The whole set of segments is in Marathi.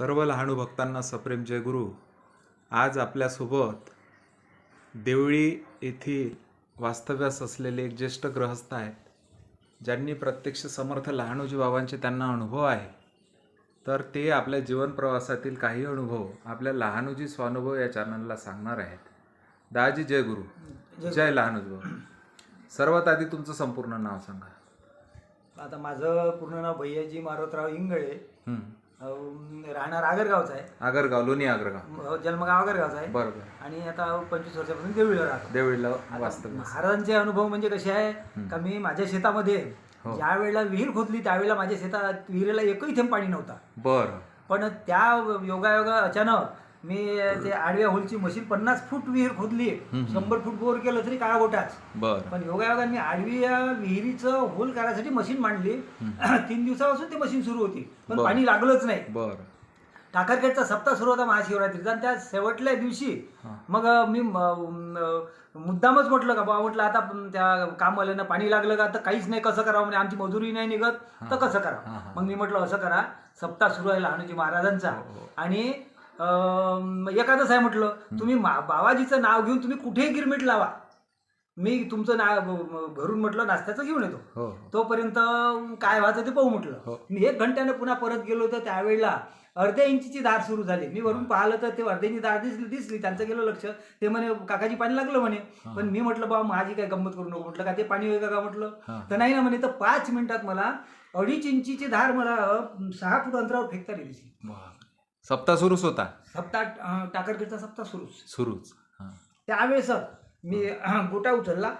सर्व लहानू भक्तांना सप्रेम जय गुरु. आज आपल्यासोबत देवळी येथील वास्तव्यास असलेले एक ज्येष्ठ ग्रहस्थ आहेत. ज्यांनी प्रत्यक्ष समर्थ लहानूजी बाबांचे त्यांना अनुभव आहे. तर ते आपल्या जीवन प्रवासातील काही अनुभव आपल्या लहानूजी स्वानुभव या चॅनलला सांगणार आहेत. दाजी जय गुरु. जय लहानूजी बाबा. सर्वात आधी तुमचं संपूर्ण नाव सांगा. आता माझं पूर्ण नाव भैयाजी मारोतराव इंगळे. राहणार आगरगावचा आहे. आगरगाव लोणी आगरगाव. म- जन्मगाव आगरगावचा आहे. बरोबर. आणि आता पंचवीस वर्षापासून देवळीला राहतो. देवळीला महाराजांचे अनुभव म्हणजे कसे आहे का मी माझ्या शेतामध्ये हो. ज्या वेळेला विहीर खोदली त्यावेळेला माझ्या शेतात विहिरीला एकही थेंब पाणी नव्हता. बरं. पण त्या योगायोगा अचानक मी ते आडव्या होलची मशीन पन्नास फूट विहीर खोदली. शंभर फूट बोर केलं तरी काळा गोटाच पण योगायोगाने आडवी या विहिरीचं होल करायसाठी मशीन मांडली. तीन दिवसापासून ती मशीन सुरू होती. पण. पाणी लागलंच नाही. टाकरखेडचा सप्ताह सुरू होता महाशिवरात्रीचा आणि त्या शेवटल्या दिवशी हा. मग मी मुद्दामच म्हटलं का बाबा म्हटलं आता त्या कामवाल्यांना पाणी लागलं का? तर काहीच नाही कसं करावं? म्हणजे आमची मजुरी नाही निघत तर कसं हा, करावं? हा. मग मी म्हटलं असं करा. सप्ताह सुरू आहे लहानूजी महाराजांचा हो. आणि अं, एखादंच आहे म्हटलं तुम्ही बाबाजीचं नाव घेऊन तुम्ही कुठेही गिरमिट लावा? मी तुमचं नाव भरून म्हटलं नाश्त्याचं घेऊन येतो. हो तोपर्यंत काय व्हायचं ते पाहू म्हटलं. हो. मी एक घंट्याने पुन्हा परत गेलो तर त्यावेळेला अर्ध्या इंचीची धार सुरू झाली. मी वरून पाहिलं तर ते अर्ध्या इंची धार दिसली दिसली. त्यांचं गेलं लक्ष. ते म्हणे काकाजी पाणी लागलं? म्हणे. पण मी म्हटलं बाबा माझी काय गंमत करू नको. म्हटलं का ते पाणी होईल का म्हटलं. हा. तर नाही ना म्हणे तर पाच मिनिटात मला अडीच इंचीची धार मला सहा फूट अंतरावर फेकताना दिसली. सप्ताह सुरूच होता. सप्ताह अं, टाकरखेडचा सप्ताह सुरूच. सुरूच हां. त्यावेळेस मी गोटा उचलला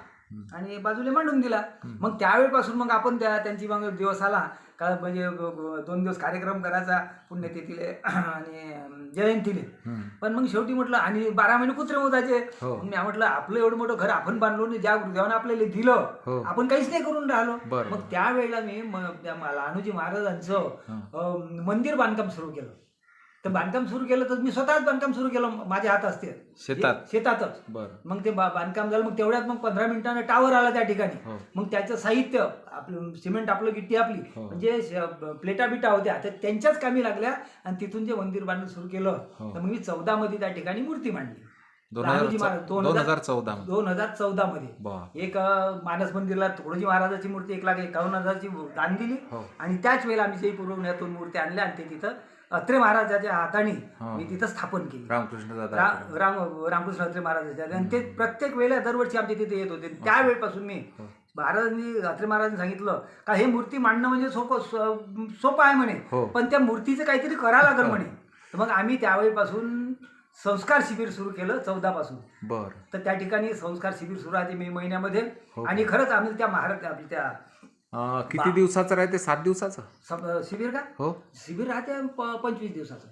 आणि बाजूला मांडून दिला. मग त्यावेळेपासून मग आपण त्या त्यांची मग दिवस आला. का म्हणजे ग- ग- दोन दिवस कार्यक्रम करायचा पुण्यतिथीले आणि जयंतीले. हं. पण मग शेवटी म्हटलं आणि बारा महिने कुत्रे मोजायचे. हो. मग मी म्हटलं आपलं एवढं मोठं घर आपण बांधलो आणि ज्या गुरुदेवानं आपल्याला हो. दिलं आपण काहीच नाही करून राहिलो. मग त्यावेळेला मी म- त्या महाराजांचं हं. अं, मंदिर बांधकाम सुरू केलं. तर बांधकाम सुरू केलं तर मी स्वतःच बांधकाम सुरू केलं माझ्या हात असते शेतात? शेतातच बरं मग ते बा- बांधकाम झालं मग तेवढ्यात मग पंधरा मिनिटानं टावर आला त्या ठिकाणी हो. मग त्याचं साहित्य आपलं सिमेंट आपलं गिट्टी आपली हो. म्हणजे श- प्लेटा बिटा होत्या तर त्यांच्याच कामी लागल्या आणि तिथून जे मंदिर बांधणं सुरू केलं हो. तर मग मी चौदा मध्ये त्या ठिकाणी मूर्ती मांडली दोन हजार महाराज- दोन हजार चौदा दोन हजार चौदा मध्ये बा एक अं, मानस मंदिरला तुकडोजी महाराजाची मूर्ती एक लाख एकावन्न हजारची दान दिली हो. आणि त्याच वेळेला आम्ही जय पुरवण्यातून मूर्ती आणल्या आणि ते तिथं अत्रे महाराजाच्या हाताने हो. मी तिथं स्थापन केली. रामकृष्ण दादा रा- राम रामकृष्ण अत्रे महाराजाच्या आणि ते प्रत्येक वेळेला दरवर्षी आमच्या तिथे येत होते. त्यावेळेपासून मी हो. महाराजांनी अत्रे महाराजांनी सांगितलं का हे मूर्ती मांडणं म्हणजे सोपं सो- सोपं आहे म्हणे. हो. पण त्या मूर्तीचं काहीतरी करावं लागेल म्हणे. तर मग आम्ही त्यावेळेपासून संस्कार शिबिर सुरू केलं चौदा पासून बरं. तर त्या ठिकाणी संस्कार शिबिर सुरू आहे मे महिन्यामध्ये. हो. आणि खरंच आम्ही त्या महाराज आपल्या त्या अं, किती दिवसाचं राहते? सात दिवसाचं? शिबिर का? हो. शिबिर राहते प- पंचवीस दिवसाचं.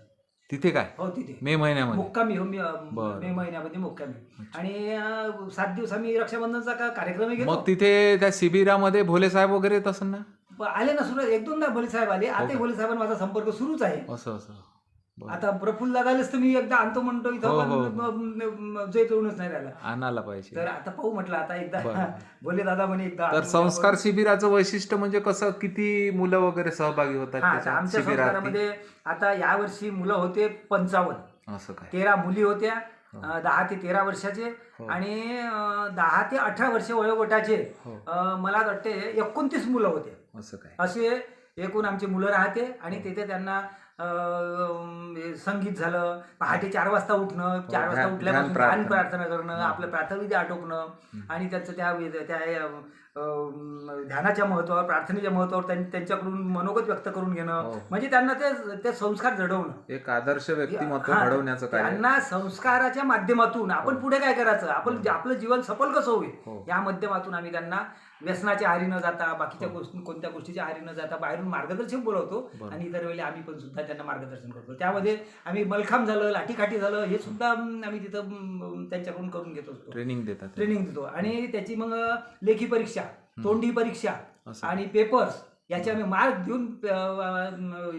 तिथे काय? हो तिथे. मे महिन्यामध्ये. मुक्कामी हो मी अं, बरं. मे महिन्यामध्ये मुक्कामी. आणि अं, सात दिवस आम्ही रक्षाबंधनचा का कार्यक्रम घेतो? मग तिथे त्या शिबिरामध्ये भोले साहेब वगैरे येत असेल ना? आले ना सुरू एक दोनदा भोले साहेब आले. आता का? भोले साहेबांना माझा संपर्क सुरूच आहे. असं असं. आता प्रफुल्ल दादालाच तर मी एकदा आणतो म्हणतो हो, इथं हो, पण जय तोडूनच नाही राहिला. आणायला पाहिजे. तर आता पाहू म्हटलं आता एकदा बरं. भोले दादा म्हणे एकदा तर संस्कार शिबिराचं वैशिष्ट्य म्हणजे कसं किती मुलं वगैरे सहभागी होतात हा आता आमच्या शिबिरात? संस्कारामध्ये आता यावर्षी मुलं होते पंचावन्न. असं काय? तेरा मुली होत्या अं, दहा ते तेरा वर्षाचे हो. आणि अं, दहा ते अठरा वर्ष वयोगटाचे हो. अं, मला वाटते एकोणतीस मुलं होते. असं काय? असे एकूण आमची मुलं राहते आणि तिथे त्यांना हे संगीत झालं पहाटे चार वाजता उठणं चार वाजता उठल्यापासून ध्यान प्रार्थना. करणं आपलं प्रार्थविधी आटोपणं आणि त्यांचं त्या त्या ध्यानाच्या महत्वावर प्रार्थनेच्या महत्वावर त्यां- त्यांच्याकडून मनोगत व्यक्त करून घेणं. हो. म्हणजे त्यांना ते संस्कार जडवणं एक आदर्श व्यक्तिमत्व हा, घडवण्याचं त्यांना संस्काराच्या माध्यमातून आपण पुढे काय करायचं? आपण आपलं जीवन सफल कसं हो. होईल या माध्यमातून आम्ही त्यांना व्यसनाच्या आहारी न जाता बाकीच्या गोष्टी कोणत्या गोष्टीच्या आहारी न जाता बाहेरून मार्गदर्शन बोलवतो. आणि इतर वेळी आम्ही पण सुद्धा त्यांना मार्गदर्शन करतो. त्यामध्ये आम्ही मलखांब झालं लाठीकाठी झालं हे सुद्धा आम्ही तिथं त्यांच्याकडून करून घेत असतो. ट्रेनिंग देतात ट्रेनिंग देतो. आणि त्याची मग लेखी परीक्षा तोंडी परीक्षा. आणि पेपर्स याचे आम्ही मार्क देऊन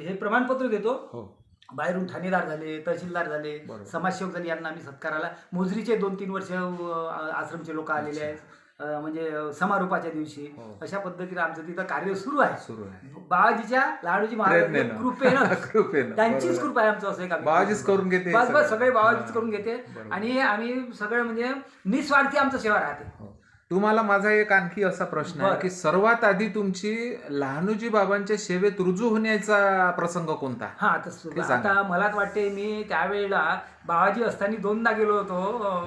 हे प्रमाणपत्र देतो. हो. बाहेरून ठाणेदार झाले तहसीलदार झाले. समाजसेवक झाले यांना आम्ही सत्काराला मोजरीचे दोन तीन वर्ष आश्रमचे लोक आलेले आहेत म्हणजे समारोपाच्या दिवशी हो. अशा पद्धतीने आमचं तिथं कार्य सुरू आहे सुरू आहे बाबाजीच्या लाडूजी महाराज. कृपेनं कृपेनं, त्यांचीच. कृपा आहे आमचं असं एक बाबाजीच करून घेते बस बस सगळं. बाबाजीच. करून घेते. आणि आम्ही सगळं म्हणजे निस्वार्थी आमचं सेवा राहते हो. तुम्हाला माझा एक आणखी असा प्रश्न आहे. की सर्वात आधी तुमची लहानूजी बाबांच्या सेवेत रुजू होण्याचा प्रसंग कोणता हा तर. आता मलाच वाटते मी त्यावेळेला बाबाजी असताना दोनदा गेलो होतो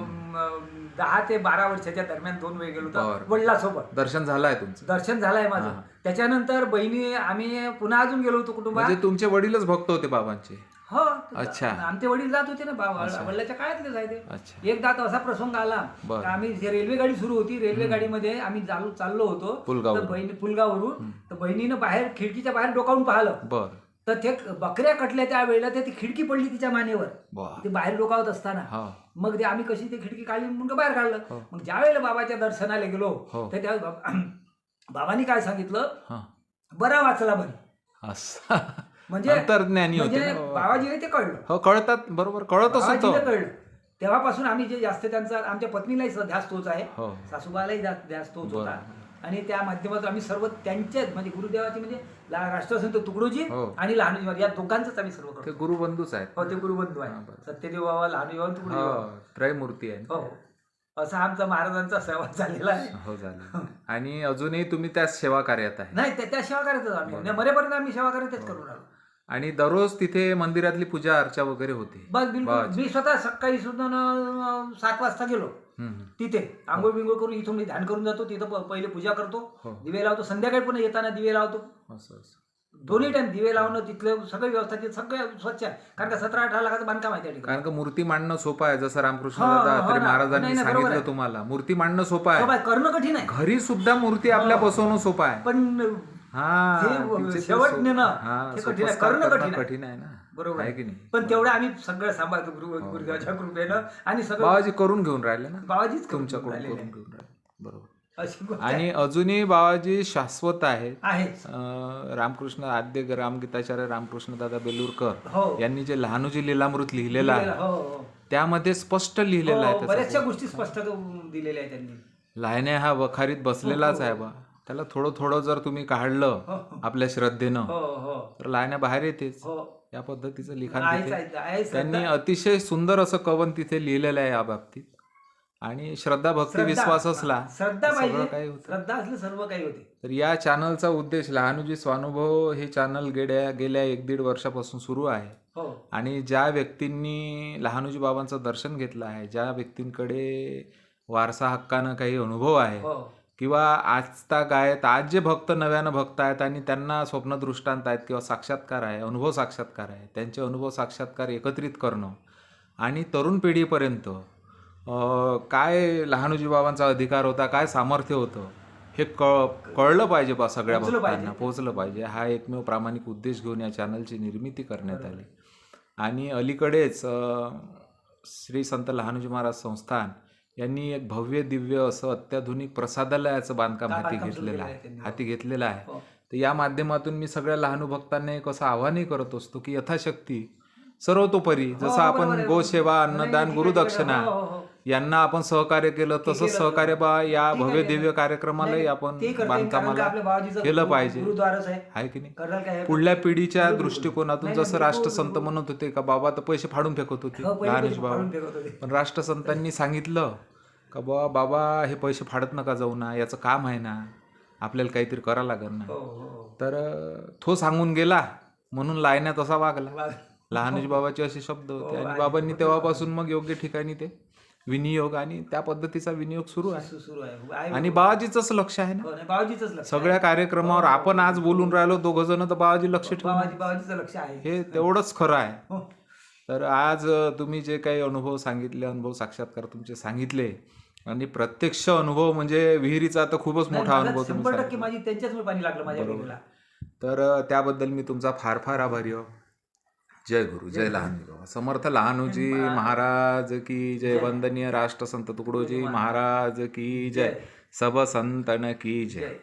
दहा ते बारा वर्षाच्या दरम्यान दोन वेळ गेलो होतो. वडिलासोबत दर्शन झालंय तुमचं दर्शन झालंय माझं. त्याच्यानंतर बहिणी आम्ही पुन्हा अजून गेलो होतो कुटुंबात म्हणजे तुमचे वडीलच भक्त होते बाबांचे हो अच्छा. आमचे वडील जात होते ना बाबा. वडिलाच्या काळातलेच आहे ते अच्छा. एकदा तर असा प्रसंग आला बरं. का आम्ही जे रेल्वे गाडी सुरू होती रेल्वे गाडीमध्ये आम्ही चालू चाललो होतो. पुलगाववरून. तर बहिणी पुलगावरून. तर बहिणीनं बाहेर खिडकीच्या बाहेर डोकावून पाहिलं. बर. तर ते बकऱ्या कटल्या त्या वेळेला ते ती खिडकी पडली तिच्या मानेवर. ते बाहेर डोकावत असताना. हा. मग ते आम्ही कशी ती खिडकी काढली म्हणून बाहेर काढलं. हो. मग ज्या वेळेला बाबाच्या दर्शनाला गेलो हो. तर त्या बाब- बाबांनी काय सांगितलं? हा. बरा वाचला म्हणे. असं. म्हणजे अंतर्ज्ञानी होते. म्हणजे ना बाबा. बाबाजीने ते कळलं. हो कळतात. बरोबर कळतच बाबाजीला होतं कळलं. तेव्हापासून आम्ही जे जास्त त्यांचा आमच्या पत्नीलाही स- ध्यास तोच आहे. हो. सासूबालाही ध्यास ध्यास तोच होता. आणि त्या माध्यमातून आम्ही सर्व त्यांच्याच म्हणजे गुरुदेवाची म्हणजे ला- राष्ट्रसंत तुकडोजी हो. आणि लहानोजी महाराज या दोघांचंच आम्ही सर्व ते करतो गुरुबंधूच आहेत. हो ते गुरुबंधू हा, आहे बरं. सत्यदेव बाबा लहानोजी बाबा तुकडोजी बाबा. हो त्रयमूर्ती आहे हो असा आमचा महाराजांचा सहवास झालेला आहे. हो झालं आणि अजूनही तुम्ही त्या सेवा कार्यात आहे. नाही त्या- त्या सेवा करतच आम्ही आणि मरेपर्यंत आम्ही सेवा करतच करून आलो आणि दररोज तिथे मंदिरातली पूजा अर्चा वगैरे होते. बस बिलकुल. मी स्वतः सकाळी सुद्धा न- सात वाजता गेलो. हम्म. तिथे आंघोळ बिंघोळ करून इथून मी ध्यान करून जातो तिथं प- पहिले पूजा करतो. हो. दिवे लावतो. संध्याकाळी पण येताना दिवे लावतो. असं असं. दोन्ही टाइम दिवे लावणं तिथलं सगळं व्यवस्था तिथं सगळं स्वच्छ आहे. कारण का सतरा अठरा लाखाचं बांधकाम आहे त्या ठिकाणी. कारण का मूर्ती मांडणं सोपं आहे. जसं रामकृष्ण हो, दादा हो. महाराजांनी नाही, नाही, बरोबर सांगितलं आहे. तुम्हाला. मूर्ती मांडणं सोपं आहे. करणं कठीण आहे. घरी सुद्धा मूर्ती आपल्या. बसवणं सोपं आहे. पण हा ते तिचे ते शेवट सो- नेणं, हा, हे कठीण आहे. सोपस्कार करणं करणं कठीण आहे. कठीण आहे ना. बरोबर आहे की नाही? पण तेवढं आम्ही सगळं सांभाळतो गुरु गुरुदेवाच्या कृपेनं आणि सगळं बाबाजी करून घेऊन राहिले ना? बाबाजीच तुमच्याकडून करून घेऊन राहिले. बरोबर. आणि अजूनही बाबाजी शाश्वत आहेत. रामकृष्ण आद्य रामगीताचार्य रामकृष्ण दादा बेलूरकर हो. यांनी जे लहानूजी लीलामृत लिहिलेलं आहे हो हो. त्यामध्ये स्पष्ट लिहिलेलं आहे हो, बऱ्याचशा गोष्टी स्पष्ट दिलेल्या आहेत त्यांनी. लायण्या हा वखारीत बसलेलाच आहे बा. त्याला थोडं थोडं जर तुम्ही काढलं हो. आपल्या श्रद्धेनं हो हो. तर लायण्या बाहेर येतेच. या पद्धतीचं लिखाण त्यांनी. अतिशय सुंदर असं कवन तिथे लिहिलेलं आहे या बाबतीत. आणि श्रद्धा भक्ती. विश्वास असला श्रद्धा काही श्रद्धा असलं सर्व काही होते. तर या चॅनलचा उद्देश लहानुजी स्वानुभव हे चॅनल गेल्या गेल्या एक दीड वर्षापासून सुरू आहे. हो. आणि ज्या व्यक्तींनी लहानुजी बाबांचं दर्शन घेतलं आहे ज्या व्यक्तींकडे वारसा हक्कानं काही अनुभव आहे किंवा आजताक आहेत आज जे भक्त नव्यानं भक्त आहेत आणि त्यांना स्वप्नदृष्टांत आहेत किंवा साक्षात्कार आहे अनुभव साक्षात्कार आहे त्यांचे अनुभव साक्षात्कार एकत्रित करणं आणि तरुण पिढीपर्यंत काय लहानुजी बाबांचा अधिकार होता काय सामर्थ्य होतं हे कळ कळलं पाहिजे बा सगळ्या. भक्तांना पोचलं पाहिजे. हा एकमेव प्रामाणिक उद्देश घेऊन या चॅनलची निर्मिती करण्यात आली. आणि अलीकडेच श्री संत लहानुजी महाराज संस्थान यांनी एक भव्य दिव्य असं अत्याधुनिक प्रसादालयाचं बांधकाम हाती घेतलेलं आहे. हाती घेतलेलं आहे हो तर या माध्यमातून मी सगळ्या लहान भक्तांना एक असं आव्हानही करत असतो की यथाशक्ती सर्वतोपरी जसं हो, बरोबर आपण. गोसेवा अन्नदान गुरुदक्षिणा हो, हो, हो. यांना आपण सहकार्य केलं तसं. सहकार्य बा या भव्य दिव्य. कार्यक्रमालाही आपण बांधकामाला केलं पाहिजे आहे की नाही? पुढल्या पिढीच्या. दृष्टिकोनातून जसं राष्ट्रसंत. म्हणत होते का बाबा तर पैसे फाडून फेकत होते हो, पैसे बाबा. पण राष्ट्रसंतांनी सांगितलं का बाबा बाबा हे पैसे फाडत नका जाऊ ना याचं काम आहे ना आपल्याला काहीतरी करा लागेल ना हो हो तर तो सांगून गेला म्हणून लायण्यात असा वागला लहानजी बाबाचे असे शब्द होते आणि. बाबांनी तेव्हापासून मग योग्य ठिकाणी ते विनियोग आणि त्या पद्धतीचा विनियोग सुरू आहे. सुरू आहे. आहे आणि बाबाजीचंच लक्ष आहे ना? हो, लक्ष सगळ्या कार्यक्रमावर आपण आज बोलून राहिलो दोघ जण तर बाबाजी लक्ष ठेवून. बाबाजी बाबाजीचं लक्ष आहे. हे तेवढंच खरं आहे. हो. तर आज तुम्ही जे काही अनुभव सांगितले अनुभव साक्षात्कार तुमचे सांगितले आणि प्रत्यक्ष अनुभव म्हणजे विहिरीचा तर खूपच मोठा अनुभव तुम्ही शंभर टक्के सांगितला. माझी त्यांच्याच पाणी लागलं माझ्या बरोबर. वेळेला तर त्याबद्दल मी तुमचा फार फार आभारी हो जय गुरु जय लहानजी बाबा समर्थ लहानूजी महाराज की जय. वंदनीय राष्ट्रसंत तुकडोजी महाराज की जय. सब संतन की जय.